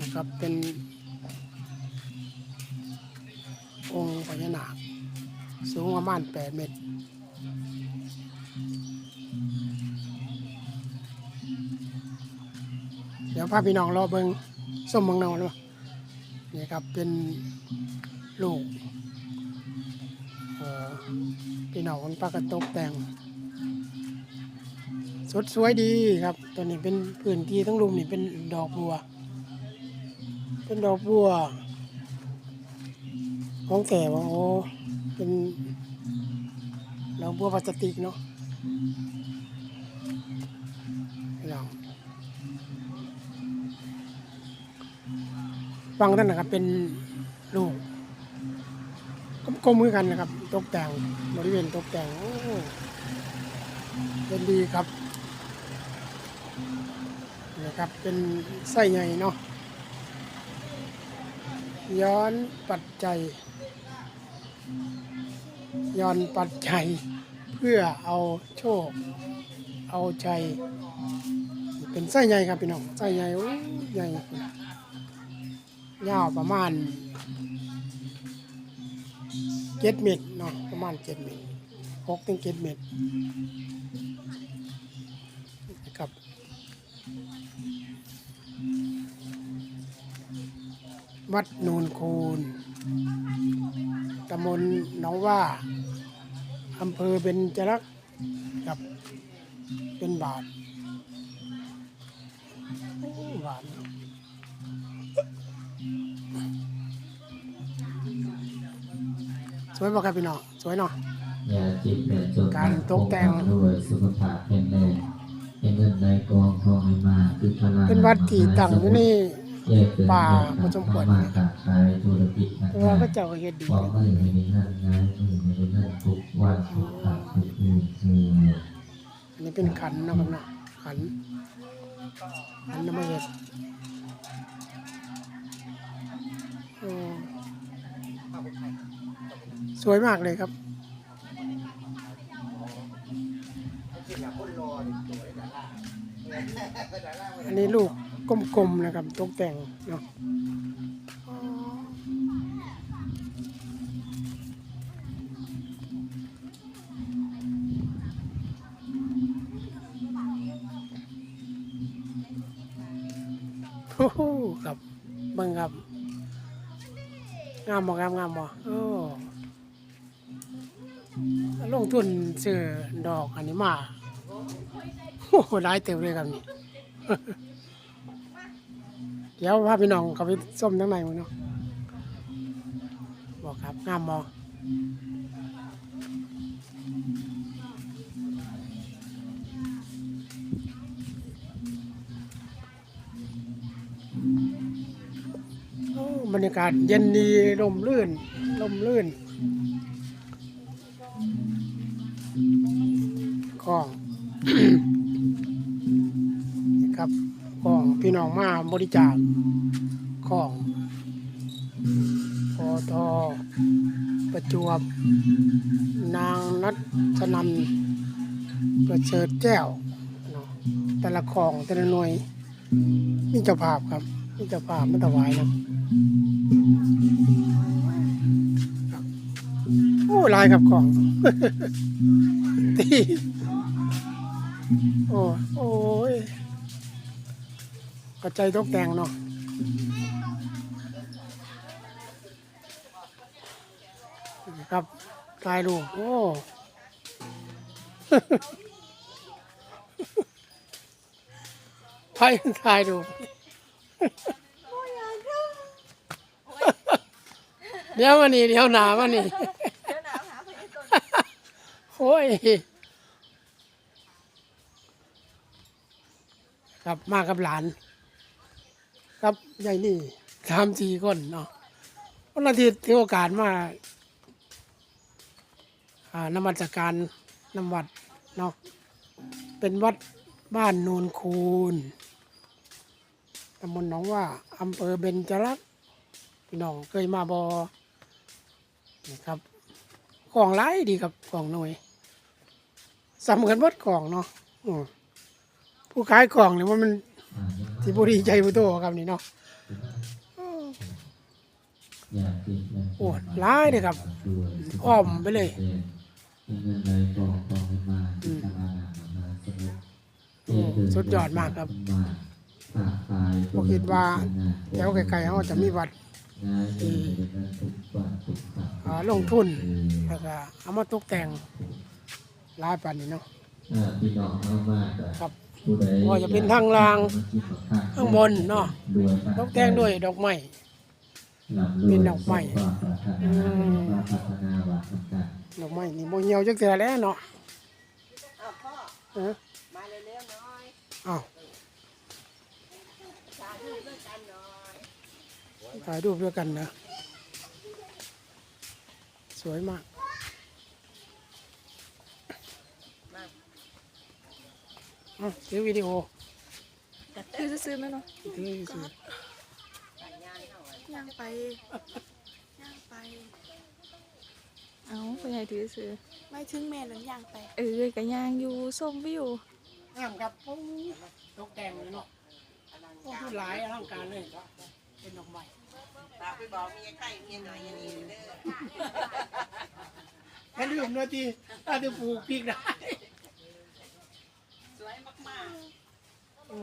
นะครับเป็นองค์พญานาคสูงประมาณแปดเมตรเดี๋ยวพาพี่น้องรอเบิงส้มเมืองนองนะนี่ครับเป็นลูกพี่น้องคนปากกระตกแต่ง สดสวยดีครับตัวนี้เป็นพื้นที่ทั้งรุมนี่เป็นดอกบัว เป็นดอกบัว ของแต่ว่าโอ้เป็นดอกบัวพลาสติกเนาะพี่น้องฟังท่านนะครับเป็นลูกกลมๆมือกันนะครับ ตกแต่งบริเวณตกแต่งโอ้เป็นดีครับ นะครับ เป็นไส้ใหญ่เนาะย้อนปัจจัย ย้อนปัจจัย เพื่อเอาโชค เอาใจ เป็นไส้ใหญ่ครับพี่น้องไส้ใหญ่ใหญ่ยาวประมาณเจ็ดเมตรเนาะประมาณเจ็ดเมตรหกถึงเจ็ดเมตร วัดนูนคูนตำบลหนองว่าอำเภอเบญจรักษ์กับเป็นบาทโอ้บาทเนาะสวยบ่ครับพี่น้องสวยเนาะอย่าจิตแต่จดการตกแต่งด้วยสุขภาพแข็งแรงเป็นเงินในกองทองให้มาคือพลังเป็นวัดที่ตั้งอยู่ในแยกเป็นป่าแยกพอสมควรทำมาค้าขายธุรกิจนะแต่คว่ารับพระเจ้าก็เฮ็ดดีบอกไม่ให้มีเงินงานไม่ให้มีเงินทุกวันทุกครั้งทุกคืนคืออันนี้เป็นขันเนาะครับเนาะขันขันน้ำมันเฮ็ดโอ้สวยมากเลยครับอันนี้ลูก กลมๆนะครับตกแต่งเนาะโอ้โหครับบิ่งครับ งามบ่งามงามบ่โอ้ลงทุนซื้อดอกอันนี้มาโอ้โหหลายเต็มเลยครับนี่ เดี๋ยวพาพี่น้องเขาไปส้มทั้งในมันเนาะบอกครับงามบอโอ้บรรยากาศเย็นดีลมลื่นลมลื่นคลอง น้องมาบริจาคของพอทอประจวบ นางนัทชนันประเสริฐแก้ว แต่ละของแต่ละหน่วยมีเจ้าภาพครับมีเจ้าภาพไม่ถวายนะโอ้ลายครับของตี กระจายตกแต่งเนาะครับถ่ายรูปโอ้ถ่ายถ่ายรูปเดี๋ยวมานี่เดี๋ยวหนามานี่เดี๋ยวหนาวหาพยากรณ์โอ้ยครับมากับหลาน ครับยายนี่สามสี่คนเนาะวันอาทิตย์ถือโอกาสมาอ่านมัสการนำวัดเนาะเป็นวัดบ้านโนนคูนตำบลหนองว่าอำเภอเบญจรักษ์พี่น้องเคยมาบอนี่ครับของร้ดีครับของหน่วยสำคัญวัดของเนาะผู้ขายของเนี่ยว่ามัน อ่ายังไม่ที่บุรีใจบุโตครับนี่เนาะอยากกินอยากกินโอ้ร้ายเลยครับอ้อมไปเลยมีเงินไหลกองกองขึ้นมาที่ทางอาณามาสมุทรโอ้สุดยอดมากครับมาฝากขายบ่คิดว่าแถวไกลๆเขาจะมีวัดงานที่ทุกวันทุกครั้งอ่าลงทุนแล้วก็เอามาตกแต่งหลายปันนี่เนาะเออพี่น้องเอามากอะครับ ผู้ใดว่าจะเป็นทางรางข้างบนเนาะด้วยตกแต่งด้วยดอกไม้ลำรวยเป็นดอกไม้สความปรารถอืนามความพัฒนาวัดต่างดอกไม้นี่บ่เหี่ยวจักเทื่อแล้วเนาะอ้าวพ่อเออมาเร็วๆหน่อยอ้าวสาธุด้วยกันหน่อยถ่ายรูปด้วยกันนะ สวยมาก อะถือวิดีโอคือจะซื้อไหมเนาะถือสิย่างไปย่างไป เอาเป็นไงถือซื้อไม่ถึงแม่นั้นย่างไป เออกับย่างอยู่ส้มวิวงามครับโอ้ตกแต่งเลยเนาะโอ้คือหลายอลังการเลยเป็นดอกไม้ฝากไปบอกเมียใกล้เมียหน่อยอย่างนี้เด้อแค่ลืมนาทีถ้าจะปลูกพริกได้ส วยมากโอ้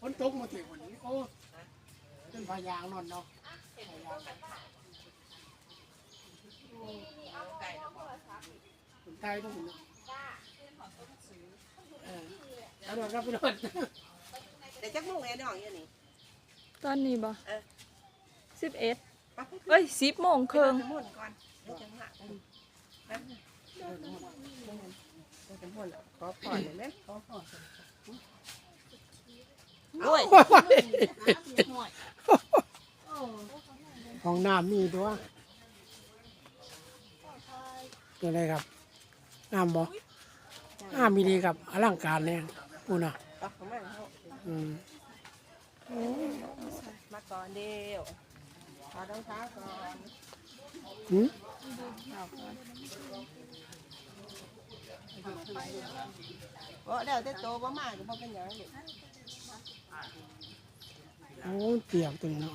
ฝนตกมาถึงวันนี้โอ้เป็นพายางนอนเนาะพายางๆเอาไก่แล้วบอกคนไทยต้องเนาะเออแล้วนอนก็ไปนอนเดี๋ยวจักมุ่งแน่นอนอย่างนี้ตอนนี้บ่เออสิบเอ็ดไปไปเอ้ยสิบโมงครึ่งไปมุ่นก่อนเดี๋ยวจังหวะ กันแป๊บนึงเดี๋ยวจะมุ่นอะขอพรหน่อยไหมขอพรโอ้ยห้องน้ำมีตัวเป็นไรครับน้ำบ่น้ำมีดีครับอลังการเนี่ยปูน่ะเอาของมันเอาอืมมาก่อนเดียวขอรองเท้าก่อนหืม บ่แล้วแต่โตบ่มากก็บ่เป็นหยังนี่โอ้เปียกตัวนี้เนาะ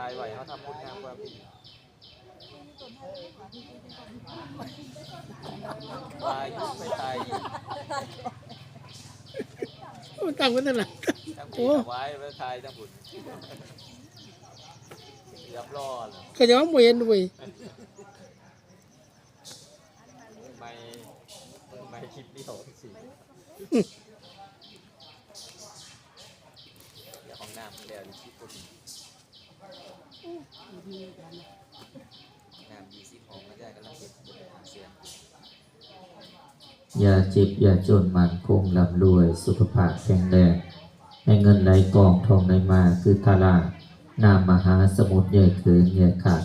ไหวเขาทำบุญงานกว่าพี่ตายยุ่งไปตายอีกมันตั้งไว้ตั้งไหนทั้งโอ้ปีถวายไปทายทั้งบุญยับรอดก็จะว่าบ่เห็นด้วยไม่ไม่คลิปเดียวสิเดี๋ยวของน้ำเดี๋ยวดิญี่ปุ่น น้ำยี่สิบของมาได้กำลังเก็บบุญเสียงอย่าเจ็บอย่าจนมันคงร่ำรวย สุขภาพแข็งแรงให้เงินไหลกองทองไหลมาคือทาราน้ำมหาสมุทรใหญ่เกินใหญ่ขาด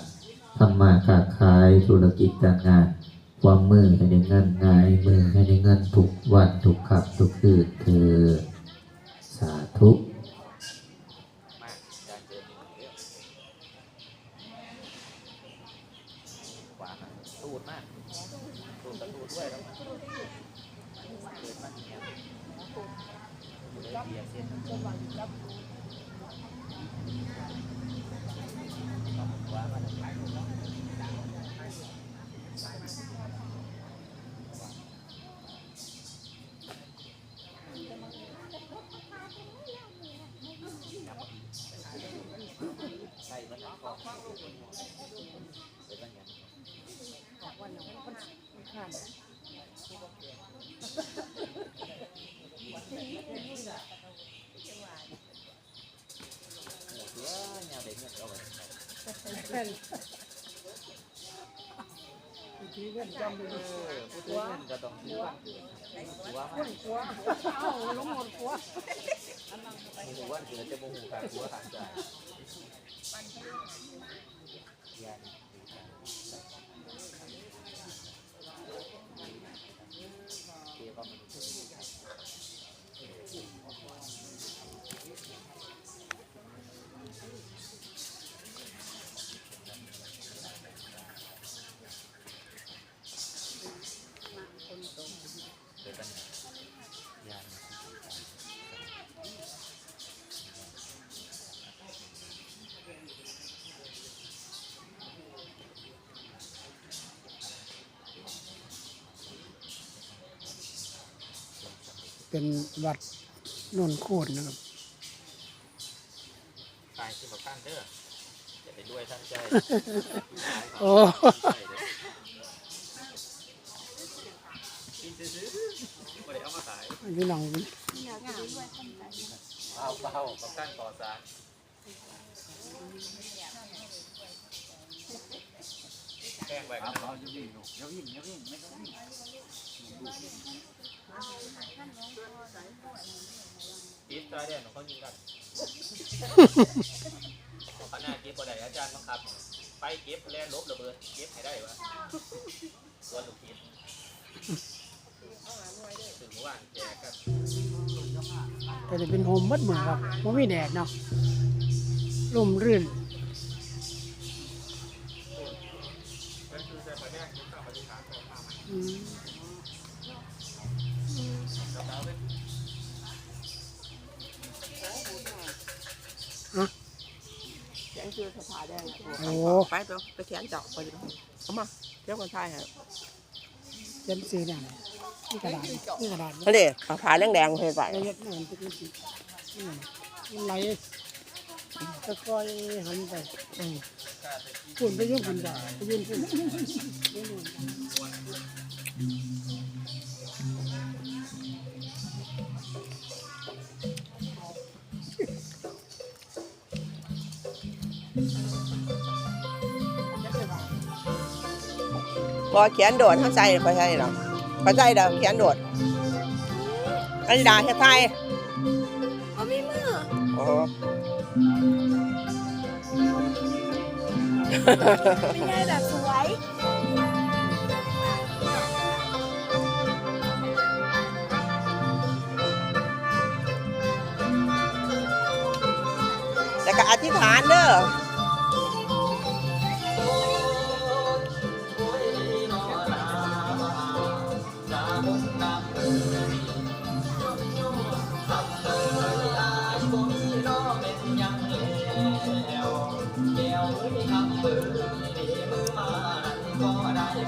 ทำมาค้าขายธุรกิจการงาน ความมือให้ได้เงินงายมือให้ได้เงินทุกวันทุกขับทุกคืนเธอสาธุ มากการเจอหนึ่งเรื่องขวาครับ ตูดมากตูดกับตูดด้วยแล้วเกิดมากเนี่ยเลยเบียร์เส้นขวามาทางไปแล้วเสือยาวเด็กเงินเอาไว้ เป็นวิธีเงิ นจำไปเอดูอผู้ถือเงินก็ต้องถือว่าถือว่าหัวเอ้าลงหมดกลัวหัวเกิดจะโมโหขาดหัวขาดใจยันเกี่ยวกับมัน เกิดปัญหายาน เป็นวัดโนนโคตรนะครับตายขึ้นมาข้างเด้ออย่าไปด้วยท่านใจโอ้กินซื้อๆไม่ได้เอามาขายพี่น้องเอาเปล่ากับการก่อสร้างแกล้งไปครับเราจะวิ่งลูกอย่าวิ่งอย่าวิ่งไม่ต้องวิ่ง อีสตาแดนของเขายิงกันขนาดเก็บบ่ได้อาจารย์บังคับ ไปเก็บแล่นลบระเบิดเก็บให้ได้วะส่วนลูกทีมถึงเมื่อวานแจกกันแต่จะเป็นโฮมมัดเหมือนครับมันไม่แดดเนาะร่มรื่นก็คือใส่ประแดงที่ข้าวปฏิหารของข้าว อืม กับเราเป็น เขียนคือสภาแดงโอ้ไปตัวไปเขียนเจาะไปดูเอามาเทียบกันไทยฮะเขียนซื้อเนี่ยนี่กระดาษนี่กระดาษนั่นเด็กผ้าแดงแดงๆเห็นไปไอ้เฮ็ดมันเป็นสีนี่มันไหลตะกอยหันไปปุ่นไปยุ่งปุ่นจ้ะไปยุ่งปุ่น พอเขียนโดดเข้าใจเข้าใจหรอกเข้าใจเด้อเขียนโดดอันนี้ด่าแค่ไทยเอามีมือโอ้เป็นไงแบบสวยแต่ก็อธิษฐานเด้อ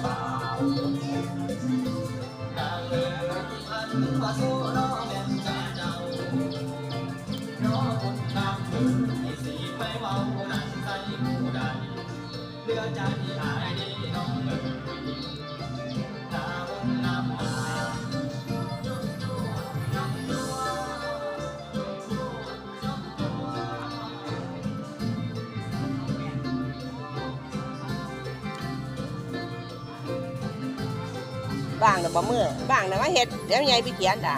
บ้างน่ะบ่ มือบ้างน่ะมาเฮ็ดแล้วยวใหญ่ไปเขียนด่า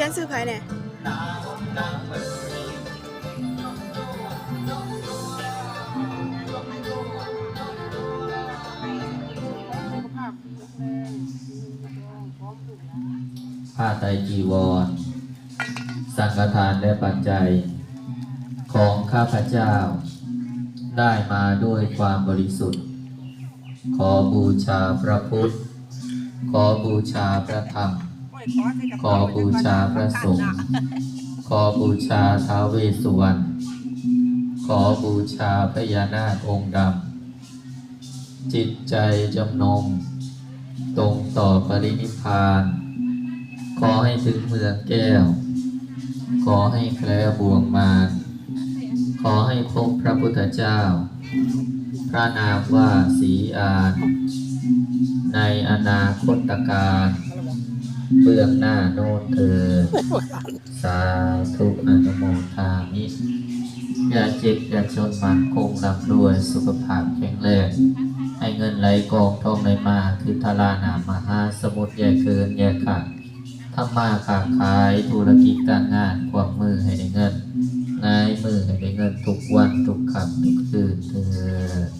ขียนซื้อไผ่เนี่ยสุขภาพรงพร้อมขึ้นผ้าไตรจีวร สังฆทานและปัจจัย ของข้าพเจ้า ได้มาด้วยความบริสุทธิ์ ขอบูชาพระพุทธ ขอบูชาพระธรรม ขอบูชาพระสงฆ์ขอบูชาท้าวเวสสุวรรณขอบูชาพญานาคองค์ดำจิตใจจำนง ตรงต่อปรินิพาน ขอให้ถึงเมืองแก้ว ขอให้แคล้วบ่วงมารขอให้พบพระพุทธเจ้า พระนามว่าสีอาน ในอนาคตการ เบื้องหน้าโน้นเธอ สาธุอนุโมทามิอย่าเจ็บอย่าจนมันคงร่ำรวยสุขภาพแข็งแรงให้เงินไหลกองทองไหลมาคือทลานามหาสมุทรแย่เกินแย่ขาดทำมาค้าขายธุรกิจการงานควงมือให้ได้เงินง่ายมือให้ได้เงินทุกวันทุกคำทุกคืนเธอ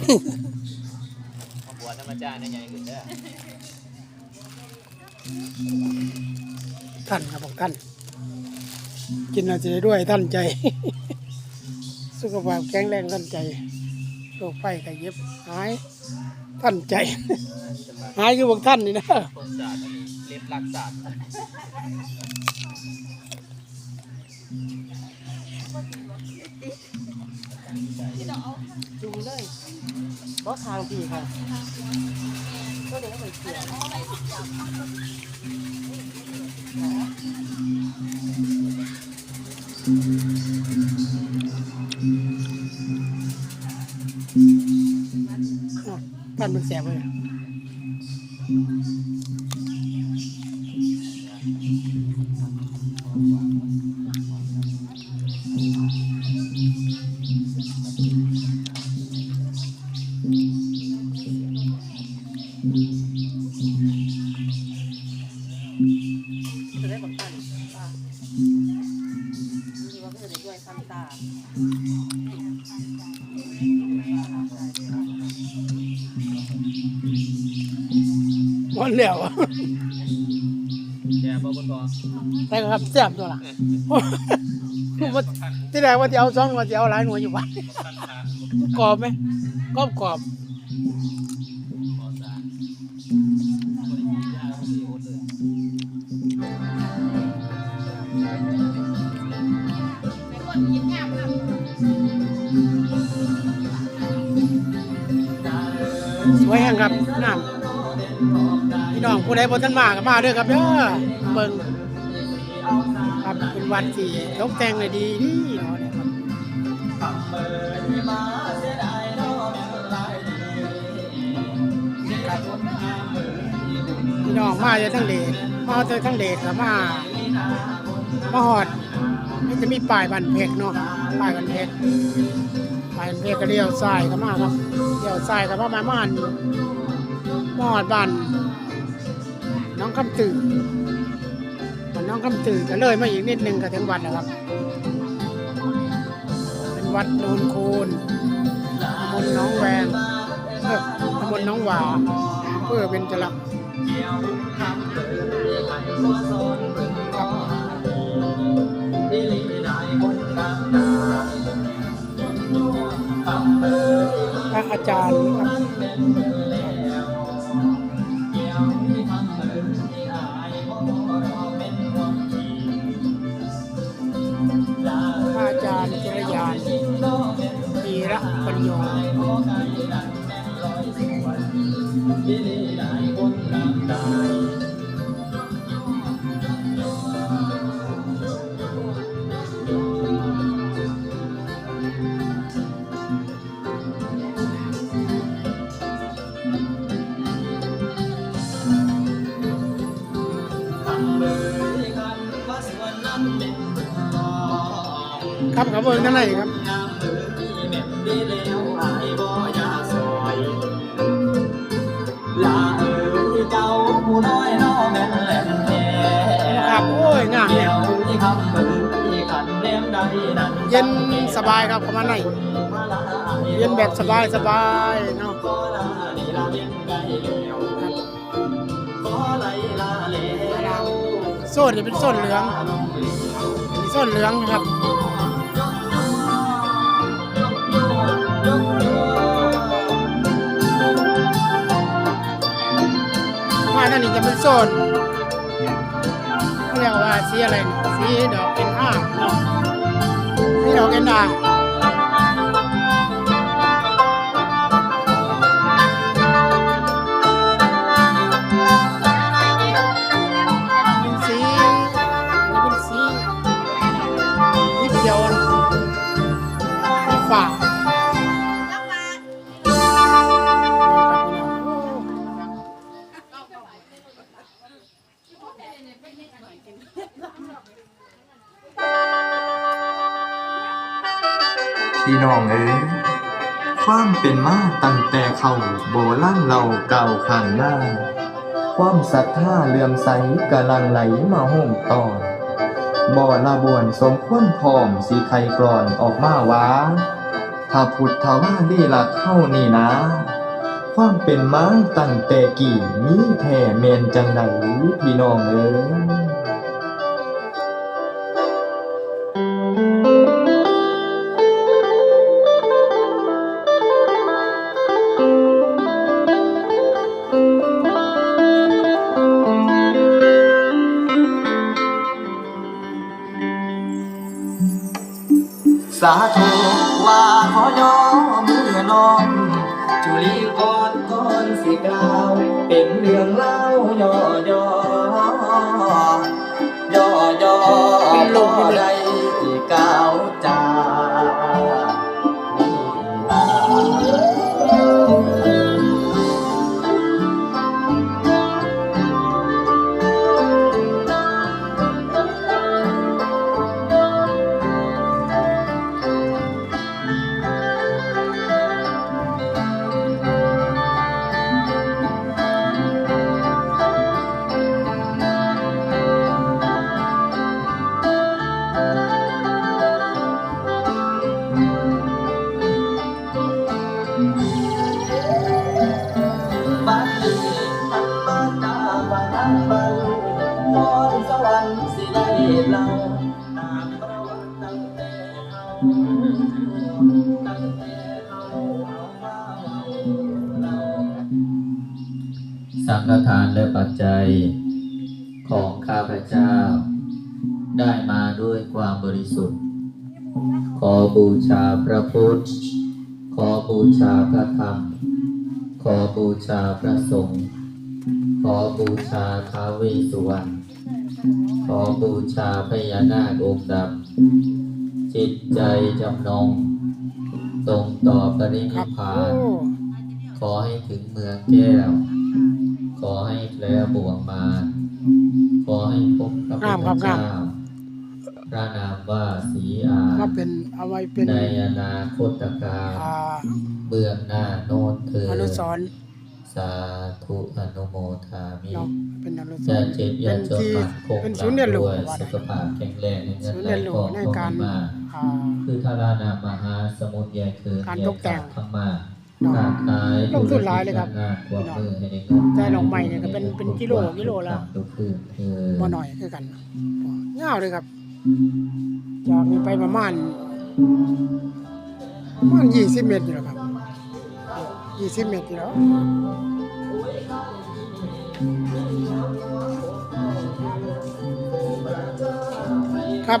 มาบวชธรรม จารย์ในใหญ่ขึ้นเด้อท่านครับบอกท่าน กินอาจจะได้ด้วยท่านใจ สุขภาพแข็งแรงท่านใจโรคไฟไข้เย็บหายท่านใจ หายคือบอกท่านนี่นะคนศาสตร์อันนี้เล็บลักศาสตร์จุงเลยบ่ทางพี่ค่ะ ก็เดี๋ยวไปเกี่ยวท่านมันแสบเลย วันแล้วอะแย่บ่บนบ่แต่ก็ครับแสบตัวละว่าที่แรกว่าจะเอาสองว่าจะเอาหลายหน่วยอยู่บ้านท่านพระกรอบไหมกรอบกรอบ สวยแห่งครับน้ำพี่น้องผู้ใดบ่ทันมาก็มาเด้อครับเด้อเบิ่งครับเป็นวันที่ตกแต่งเลยดีดีเนาะเนี่ยครับพี่น้องมาเจากทั้งเดชมาเจากทั้งเดชกับมามาหอดมันจะมีป้ายบันเพกเนาะป้ายบันเพก ป้ายบันเพกก็เลี้ยวซ้ายก็มาครับเลี้ยวซ้ายก็ประมาณมาหอดบ้านน้องคำตื่นบ้านน้องคำตื่นก็เลยมาอีกนิดนึงก็ถึงวัดแล้วครับ เป็นวัดโนนโคนตำบลน้องแวงเออตำบลน้องหวาเพื่อเป็นจรับ พระอาจารย์ครับ ครับครับเบิ่งท่านไหนครับเอ๋ยเจ้าผู้น้อยน้อแม่นแหลมแท้ครับโอ้ยงามเดีเนี่ยยวที่คำเอ๋ยขันแนมใดนั้นเย็นสบายครับประมาณไหนเย็นแบบสบายสบายเนาะก็ลานี่ลละเนไกลแล้วขอไหลลาแล้วโซ่นี่เป็นโซ่เหลืองโซ่เหลืองครับ ว่านั่นนี่จะเป็นโซนเรียกว่าสีอะไรสีดอกเป็นห้าเนาะสีดอกเป็นดาเป็น พี่น้องเอ๋ยความเป็นมาตั้งแต่เขาโบราณเราเก่าขันหน้า ความศรัทธาเลื่อมใสกำลังไหลมาห่มตอนบ่อละบวนสมควรพร้อมสีไข่กรอนออกมาว้าถ้าพุทธว่าดีละเข้านี่นะ ความเป็นมาตั้งแต่กี่มีแท่เมนจังใดพี่น้องเอ๋ย สาธุว่าขอยอมือน้อง จุลีก่อนก่อนสิกล่าว เป็นเรื่องเล่าย่อย่อย่อย่อเป็นลมบ่เลยได้ พเจ้า ได้มาด้วยความบริสุทธิ์ ขอบูชาพระพุทธ ขอบูชาพระธรรม ขอบูชาพระสงฆ์ ขอบูชาท้าวเวสสุวรรณ ขอบูชาพญานาคองค์ดำจิตใจจำนงตรงต่อปริครันิพพาน ขอให้ถึงเมืองแก้ว ขอให้แคล้วบ่วงมาร อให้พบพระพุทธเจ้าพระนามว่าสีอาก็เป็นเอาไว้เป็นในอนาคตการอ่าเบื้องหน้าโน้นเธออนุสรณ์สาธุอนุโมทามิเนาะเป็นอนุสจะรณ์เจ็บอเป็ย่านจนที่มั่นคงเป็นศูนย์เรียนรู้ร่ำรวยว่าสุได้ขภาพแข็งแรงในเงินศูนย์ไหลเรียนรู้ทองในก็การมีมาอ่าคือทารานา มหาสมุทรใหญ่เคืนการใหญ่ตกแต่งธรรมา เนาะค้าขายลงทุนหลายเลยครับงานความมือให้ได้เงินใจดอกไม้เนี่ยก็เป็นเป็นกิโลกิโลละทุกคืนเออบ่หน่อยคือกันยาวเลยครับ จากนี้ไปประมาณประมาณยี่สิบเมตรอยู่แล้วครับยี่สิบเมตรอยู่แล้วครับ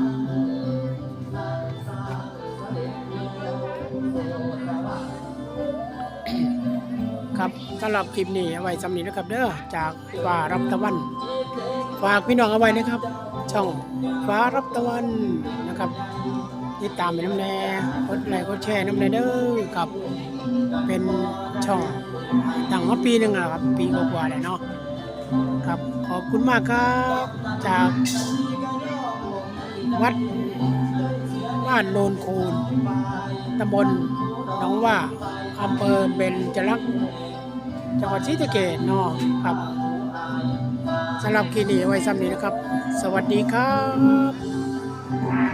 สียงของเราครับสำหรับคลิปนี้เอาไว้สำนีนะครับเด้อจากฟ้ารับตะวันฝากพี่น้องเอาไว้นะครับ ช่องฟ้ารับตะวันนะครับติดตามไปน้ำแน่กดไลค์กดแชร์น้ำแน่เด้อกับ เป็นช่องตั้งมาปีหนึ่งแล้วครับปีกว่าๆแล้วเนาะครับขอบคุณมากครับจากวัดบ้านโนนคูนตำบลหนองว่าอำเภอเบญจลักษ์ จังหวัดศรีสะเกษเนาะครับสำหรับคลิปนี้ไว้ซ้ำนี้นะครับ สวัสดีครับ